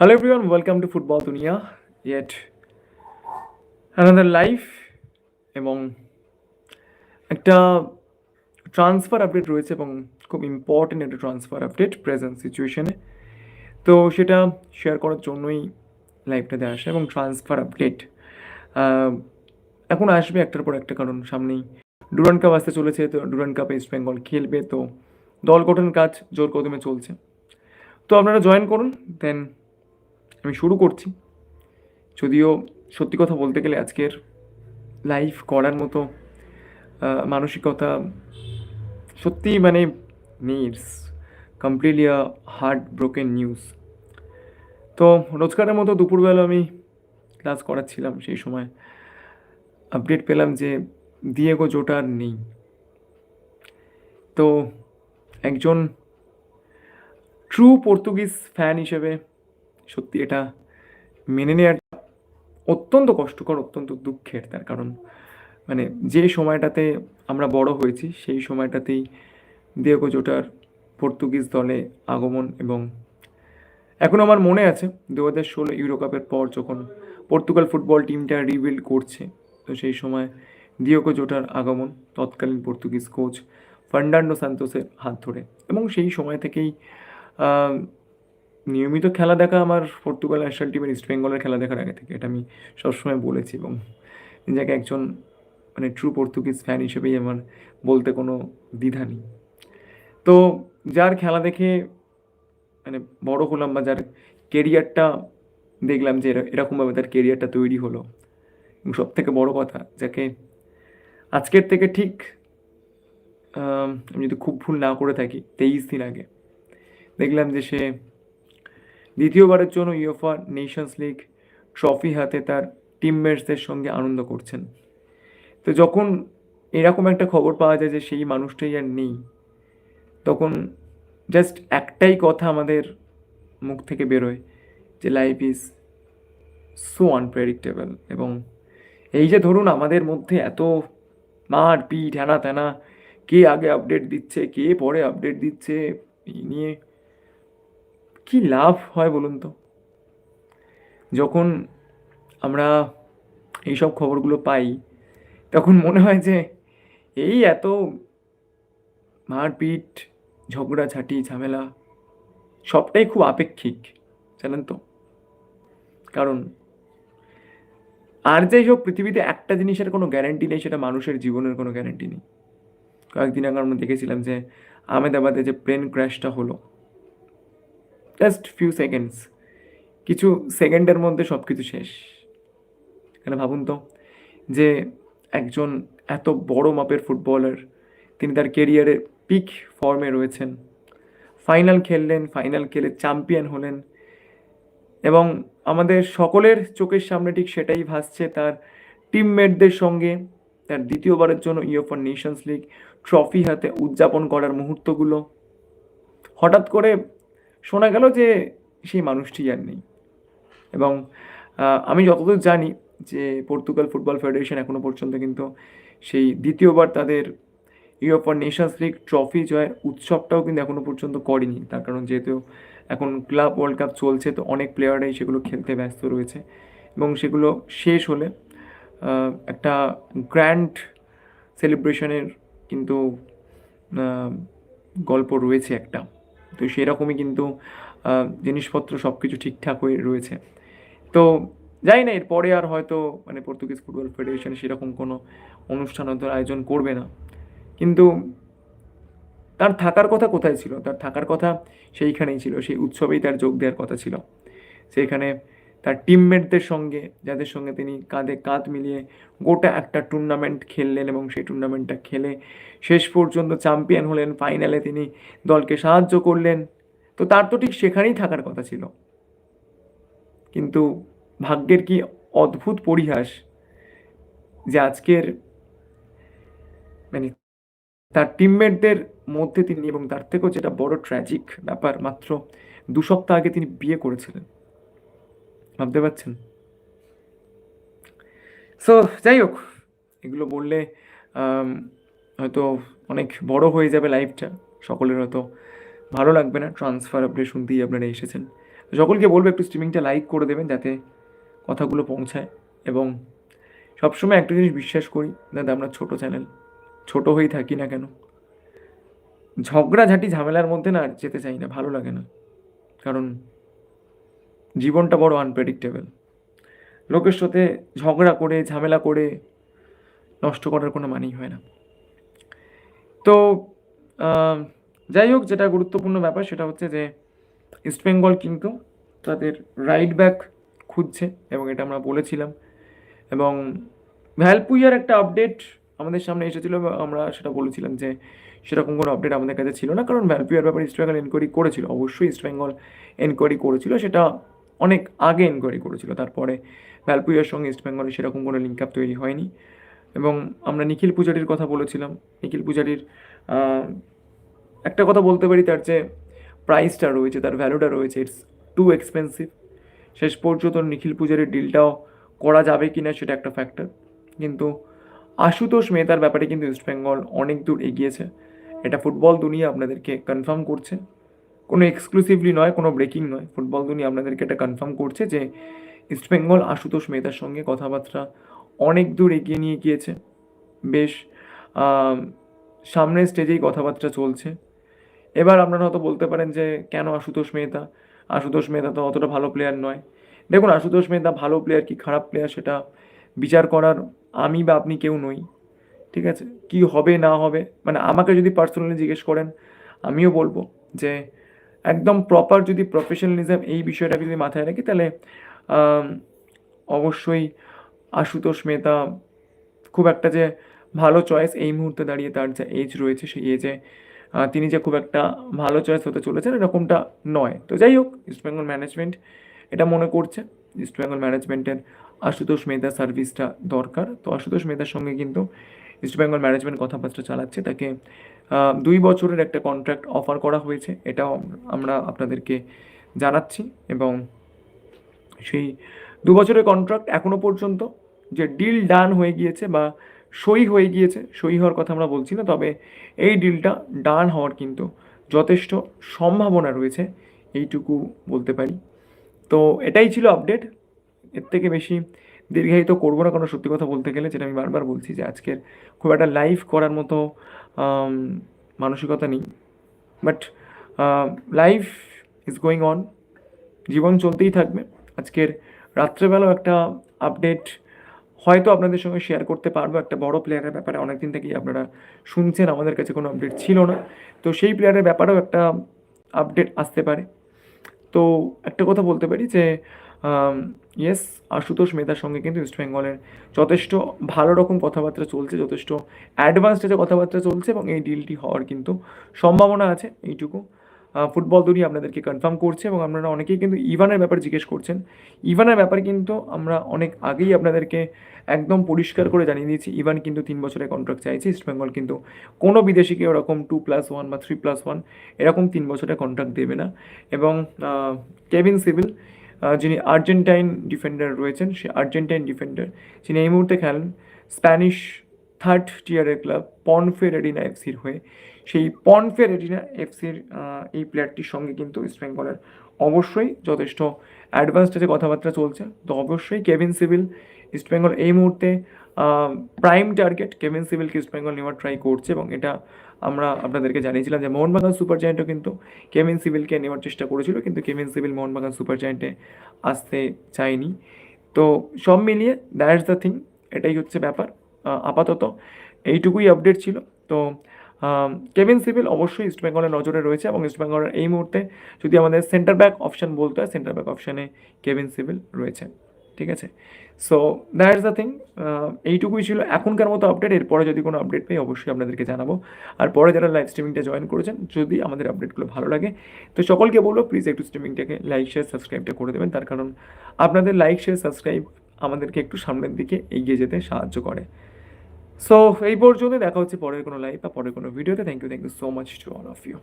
Hello everyone, welcome to Football Dunia. Yet another live এবং একটা transfer update রয়েছে এবং খুব ইম্পর্টেন্ট একটা ট্রান্সফার আপডেট প্রেজেন্ট সিচুয়েশনে তো সেটা শেয়ার করার জন্যই লাইভটাতে আসা এবং ট্রান্সফার আপডেট এখন আসবে একটার পর একটা কারণ সামনেই। ডুরান কাপ আসতে চলেছে তো ডুরান কাপ ইস্ট বেঙ্গল খেলবে তো দল গঠন কাজ জোর কদমে চলছে। তো আপনারা জয়েন করুন দেন আমি শুরু করছি। যদিও সত্যি কথা বলতে গেলে আজকের লাইভ করার মতো মানসিকতা সত্যি মানে needs completely a heart broken news তো রোজকারের মতো দুপুরবেলা আমি ক্লাস করাচ্ছিলাম সেই সময়। আপডেট পেলাম যে দিয়েগো জোটা আর নেই। তো একজন ট্রু পর্তুগিজ ফ্যান হিসেবে সত্যি এটা মেনে নেওয়ার অত্যন্ত কষ্টকর, অত্যন্ত দুঃখের তার কারণ। মানে যে সময়টাতে আমরা বড় হয়েছি, সেই সময়টাতেই দিয়েগো জোটার পর্তুগিজ দলে আগমন এবং এখন আমার মনে আছে দু হাজার ষোলো ইউরো কাপের পর যখন পর্তুগাল ফুটবল টিমটা রিবিল্ড করছে, তো সেই সময় দিয়েগো জোটার আগমন, তৎকালীন পর্তুগিজ কোচ ফার্নান্ডো সান্তোসের হাত ধরে। এবং সেই সময় থেকেই নিয়মিত খেলা দেখা আমার পর্তুগাল ন্যাশনাল টিমের ইস্ট বেঙ্গলের খেলা দেখার আগে থেকে, এটা আমি সবসময় বলেছি এবং নিজেকে একজন মানে ট্রু পর্তুগিজ ফ্যান হিসেবেই আমার বলতে কোনো দ্বিধা নেই। তো যার খেলা দেখে মানে বড় হলাম বা যার কেরিয়ারটা দেখলাম যে এরা- এরকমভাবে তার কেরিয়ারটা তৈরি হলো, এবং সব থেকে বড় কথা যাকে আজকের থেকে ঠিক আমি যদি খুব ভুল না করে থাকি, তেইশ দিন আগে, দেখলাম যে সে দ্বিতীয়বারের জন্য ইউএফা নেশনস লিগ ট্রফি হাতে তার টিমমেটসদের সঙ্গে আনন্দ করছেন। তো যখন এরকম একটা খবর পাওয়া যায় যে সেই মানুষটাই আর নেই, তখন জাস্ট একটাই কথা আমাদের মুখ থেকে বেরোয় যে লাইফ ইজ সো আনপ্রেডিক্টেবল এবং এই যে ধরুন আমাদের মধ্যে এত মার পিট হ্যানা ত্যানা কে আগে আপডেট দিচ্ছে, কে পরে আপডেট দিচ্ছে, এই নিয়ে কি লাভ হয় বলুন তো? যখন আমরা এইসব খবরগুলো পাই, তখন মনে হয় যে এই এত মারপিট, ঝগড়াঝাটি, ঝামেলা সবটাই খুব আপেক্ষিক, জানেন তো? কারণ আর যাই হোক পৃথিবীতে একটা জিনিসের কোনো গ্যারান্টি নেই, সেটা মানুষের জীবনের কোনো গ্যারান্টি নেই। কয়েকদিন আগে আমরা দেখেছিলাম যে আহমেদাবাদে যে প্লেন ক্র্যাশটা হলো জাস্ট ফিউ সেকেন্ডস কিছু সেকেন্ডের মধ্যে সব কিছু শেষ। এখানে ভাবুন তো? যে একজন এত বড় মাপের ফুটবলার, তিনি তার কেরিয়ারে পিক ফর্মে রয়েছেন। ফাইনাল খেললেন ফাইনাল খেলে চ্যাম্পিয়ন হলেন। এবং আমাদের সকলের চোখের সামনে ঠিক সেটাই ভাসছে তার টিমমেটদের সঙ্গে। তার দ্বিতীয়বারের জন্য ইউএফআর নেশনস লিগ ট্রফি হাতে উদযাপন করার মুহূর্তগুলো। হঠাৎ করে শোনা গেল যে সেই মানুষটি আর নেই। এবং আমি যতদূর জানি যে পর্তুগাল ফুটবল ফেডারেশন এখনও পর্যন্ত কিন্তু সেই দ্বিতীয়বার তাদের ইউএফআর নেশনস লিগ ট্রফি জয়ের উৎসবটাও কিন্তু এখনও পর্যন্ত করেনি। তার কারণ যেহেতু এখন ক্লাব ওয়ার্ল্ড কাপ চলছে, তো অনেক প্লেয়াররাই সেগুলো খেলতে ব্যস্ত রয়েছে এবং সেগুলো শেষ হলে একটা গ্র্যান্ড সেলিব্রেশনের কিন্তু গল্প রয়েছে একটা। তো সেরকমই কিন্তু জিনিসপত্র সব কিছু ঠিকঠাক হয়ে রয়েছে। তো যাই না, এরপরে আর হয়তো মানে পর্তুগিজ ফুটবল ফেডারেশন সেরকম কোনো অনুষ্ঠান হয়তো আয়োজন করবে না। কিন্তু তার থাকার কথা কোথায় ছিল? তার থাকার কথা সেইখানেই ছিল, সেই উৎসবেই তার যোগ দেওয়ার কথা ছিল। সেইখানে তার টিমমেটদের সঙ্গে, যাদের সঙ্গে তিনি কাঁধে কাঁধ মিলিয়ে গোটা একটা টুর্নামেন্ট খেললেন এবং সেই টুর্নামেন্টটা খেলে শেষ পর্যন্ত চ্যাম্পিয়ন হলেন। ফাইনালে তিনি দলকে সাহায্য করলেন। তো তার তো ঠিক সেখানেই থাকার কথা ছিল। কিন্তু ভাগ্যের কি অদ্ভুত পরিহাস যে আজকের মানে তার টিমমেটদের মধ্যে তিনি এবং তার থেকেও যেটা বড় ট্র্যাজিক ব্যাপার, মাত্র দু সপ্তাহ আগে তিনি বিয়ে করেছিলেন। ভাবতে পারছেন? সো যাই হোক, এগুলো বললে হয়তো অনেক বড় হয়ে যাবে লাইফটা সকলের হয়তো ভালো লাগবে না ট্রান্সফার আপনি শুনতেই আপনারা এসেছেন। সকলকে বলব, একটু স্ট্রিমিংটা লাইক করে দেবেন যাতে কথাগুলো পৌঁছায়। এবং সবসময় একটা জিনিস বিশ্বাস করি দাদা আমরা ছোট চ্যানেল ছোট হয়েই থাকি না কেন। ঝগড়াঝাটি, ঝামেলার মধ্যে না আর যেতে চাই না, ভালো লাগে না। কারণ জীবনটা বড় আনপ্রেডিক্টেবল লোকের সাথে ঝগড়া করে, ঝামেলা করে নষ্ট করার কোনো মানেই হয় না। তো যাই হোক, যেটা গুরুত্বপূর্ণ ব্যাপার সেটা হচ্ছে যে ইস্টবেঙ্গল কিন্তু তাদের রাইট ব্যাক খুঁজছে এবং এটা আমরা বলেছিলাম। এবং ভ্যালপুইয়ার একটা আপডেট আমাদের সামনে এসেছিল আমরা সেটা বলেছিলাম যে সেরকম কোনো আপডেট আমাদের কাছে ছিল না। কারণ ভ্যালপুইয়ার ব্যাপারে ইস্টবেঙ্গল এনকোয়ারি করেছিল। অবশ্যই ইস্টবেঙ্গল এনকোয়ারি করেছিল। সেটা অনেক আগে এনকোয়ারি করেছিল। তারপরে ভ্যালপুইয়ার সঙ্গে ইস্টবেঙ্গলের সেরকম কোনো লিঙ্ক আপ তৈরি হয়নি। এবং আমরা নিখিল পূজারির কথা বলেছিলাম। নিখিল পূজারির একটা কথা বলতে পারি তার যে প্রাইসটা রয়েছে, তার ভ্যালুটা রয়েছে ইটস টু এক্সপেন্সিভ শেষ পর্যন্ত নিখিল পূজারির ডিলটাও করা যাবে কি না সেটা একটা ফ্যাক্টর কিন্তু আশুতোষ মেহতার ব্যাপারে কিন্তু ইস্টবেঙ্গল অনেক দূর এগিয়েছে। এটা ফুটবল দুনিয়া আপনাদেরকে কনফার্ম করছে। কোনো এক্সক্লুসিভলি নয়, কোনো ব্রেকিং নয়। ফুটবল দুনিয়া আপনাদেরকে এটা কনফার্ম করছে যে ইস্টবেঙ্গল আশুতোষ মেহতার সঙ্গে কথাবার্তা অনেক দূর এগিয়ে নিয়ে গিয়েছে। বেশ সামনের স্টেজেই কথাবার্তা চলছে। এবার আপনারা হয়তো বলতে পারেন যে কেন আশুতোষ মেহতা? আশুতোষ মেহতা তো অতটা ভালো প্লেয়ার নয়। দেখুন, আশুতোষ মেহতা ভালো প্লেয়ার কি খারাপ প্লেয়ার সেটা বিচার করার আমি বা আপনি কেউ নই। ঠিক আছে? কি হবে না হবে? মানে আমাকে যদি পার্সোনালি জিজ্ঞেস করেন, আমিও বলব যে একদম প্রপার যদি প্রফেশনালিজম এই বিষয়টা যদি মাথায় রাখি, তাহলে অবশ্যই আশুতোষ মেহতা খুব একটা যে ভালো চয়েস এই মুহূর্তে দাঁড়িয়ে তার যে এজ রয়েছে, সেই এজে তিনি যে খুব একটা ভালো চয়েস হতে চলেছেন, এরকমটা নয়। তো যাই হোক ইস্টবেঙ্গল ম্যানেজমেন্ট এটা মনে করছে। ইস্টবেঙ্গল ম্যানেজমেন্টের আশুতোষ মেহতা সার্ভিসটা দরকার। তো আশুতোষ মেহতার সঙ্গে কিন্তু ইস্টবেঙ্গল ম্যানেজমেন্ট কথাবার্তা চালাচ্ছে। তাকে দুই বছরের একটা কন্ট্রাক্ট অফার করা হয়েছে, এটাও আমরা আপনাদেরকে জানাচ্ছি এবং সেই দু বছরের কন্ট্রাক্ট এখনও পর্যন্ত যে ডিল ডান হয়ে গিয়েছে বা সই হয়ে গিয়েছে, সই হওয়ার কথা আমরা বলছি না, তবে এই ডিলটা ডান হওয়ার কিন্তু যথেষ্ট সম্ভাবনা রয়েছে, এইটুকু বলতে পারি। তো এটাই ছিল আপডেট এর থেকে বেশি দীর্ঘায়িত করব না কোনো সত্যি কথা বলতে গেলে, যেটা আমি বারবার বলছি যে আজকের খুব একটা লাইভ করার মতো মানসিকতা নেই। But life is going on জীবন চলতেই থাকবে। আজকের রাত্রেবেলাও একটা আপডেট হয়তো আপনাদের সঙ্গে শেয়ার করতে পারব। একটা বড় প্লেয়ারের ব্যাপারে অনেকদিন থেকেই আপনারা শুনছেন, আমাদের কাছে কোনো আপডেট ছিল না। তো সেই প্লেয়ারের ব্যাপারেও একটা আপডেট আসতে পারে। তো একটা কথা বলতে পারি যে ইয়েস আশুতোষ মেধার সঙ্গে কিন্তু ইস্ট বেঙ্গলের যথেষ্ট ভালো রকম কথাবার্তা চলছে, যথেষ্ট অ্যাডভান্স স্টেজে কথাবার্তা চলছে এবং এই ডিলটি হওয়ার কিন্তু সম্ভাবনা আছে, এইটুকু। ফুটবল দুনিয়া আপনাদেরকে কনফার্ম করছে এবং আপনারা অনেকেই কিন্তু ইভানের ব্যাপারে জিজ্ঞেস করছেন। ইভানের ব্যাপারে কিন্তু আমরা অনেক আগেই আপনাদেরকে একদম পরিষ্কার করে জানিয়ে দিয়েছি, ইভান কিন্তু তিন বছরের কন্ট্রাক্ট চাইছে ইস্টবেঙ্গল কিন্তু কোনো বিদেশিকে ওরকম টু প্লাস ওয়ান বা থ্রি প্লাস ওয়ান এরকম তিন বছরের কন্ট্রাক্ট দেবে না। এবং কেভিন সিভিল যিনি আর্জেন্টাইন ডিফেন্ডার রয়েছেন, সে আর্জেন্টাইন ডিফেন্ডার। যিনি এই মুহূর্তে খেলেন স্প্যানিশ থার্ড টিয়ারের ক্লাব পনফে রেডিনা এফসির হয়ে। সেই পনফে রেডিনা এফসির এই প্লেয়ারটির সঙ্গে কিন্তু ইস্টবেঙ্গলের অবশ্যই যথেষ্ট অ্যাডভান্স স্টেজে কথাবার্তা চলছে, তো অবশ্যই কেভিন সিভিল ইস্টবেঙ্গল এই মুহূর্তে প্রাইম টার্গেট কেভিন সিভিলকে ইস্টবেঙ্গল নেওয়ার ট্রাই করছে এবং এটা আমরা আপনাদেরকে জানিয়েছিলাম যে মোহনবাগান সুপার জায়েন্টও কিন্তু কেভিন সিভিলকে নেওয়ার চেষ্টা করেছিল, কিন্তু কেভিন সিভিল মোহনবাগান সুপার জায়েন্টে আসতে চায়নি। তো সব মিলিয়ে দ্যাটস দ্য থিং এটাই হচ্ছে ব্যাপার। আপাতত এইটুকুই আপডেট ছিল। তো কেভিন সিভিল অবশ্যই ইস্টবেঙ্গলের নজরে রয়েছে এবং ইস্টবেঙ্গলের এই মুহূর্তে যদি আমাদের সেন্টার ব্যাক অপশান বলতে হয় সেন্টার ব্যাক অপশানে কেভিন সিভিল রয়েছে। ঠিক আছে? সো দ্যাটস দ্য থিং এইটুকুই ছিল এখনকার মতো আপডেট এরপরে যদি কোনো আপডেট পাই, অবশ্যই আপনাদেরকে জানাব। আর পরে যারা লাইভ স্ট্রিমিংটা জয়েন করেছেন, যদি আমাদের আপডেটগুলো ভালো লাগে, তো সকলকে বলব প্লিজ একটু স্ট্রিমিংটাকে লাইক শেয়ার সাবস্ক্রাইবটা করে দেবেন। তার কারণ আপনাদের লাইক শেয়ার সাবস্ক্রাইব আমাদেরকে একটু সামনের দিকে এগিয়ে যেতে সাহায্য করে। সো এই পর্যন্ত দেখা হচ্ছে পরের কোনো লাইভ বা পরের কোনো ভিডিওতে thank you thank you so much to all of you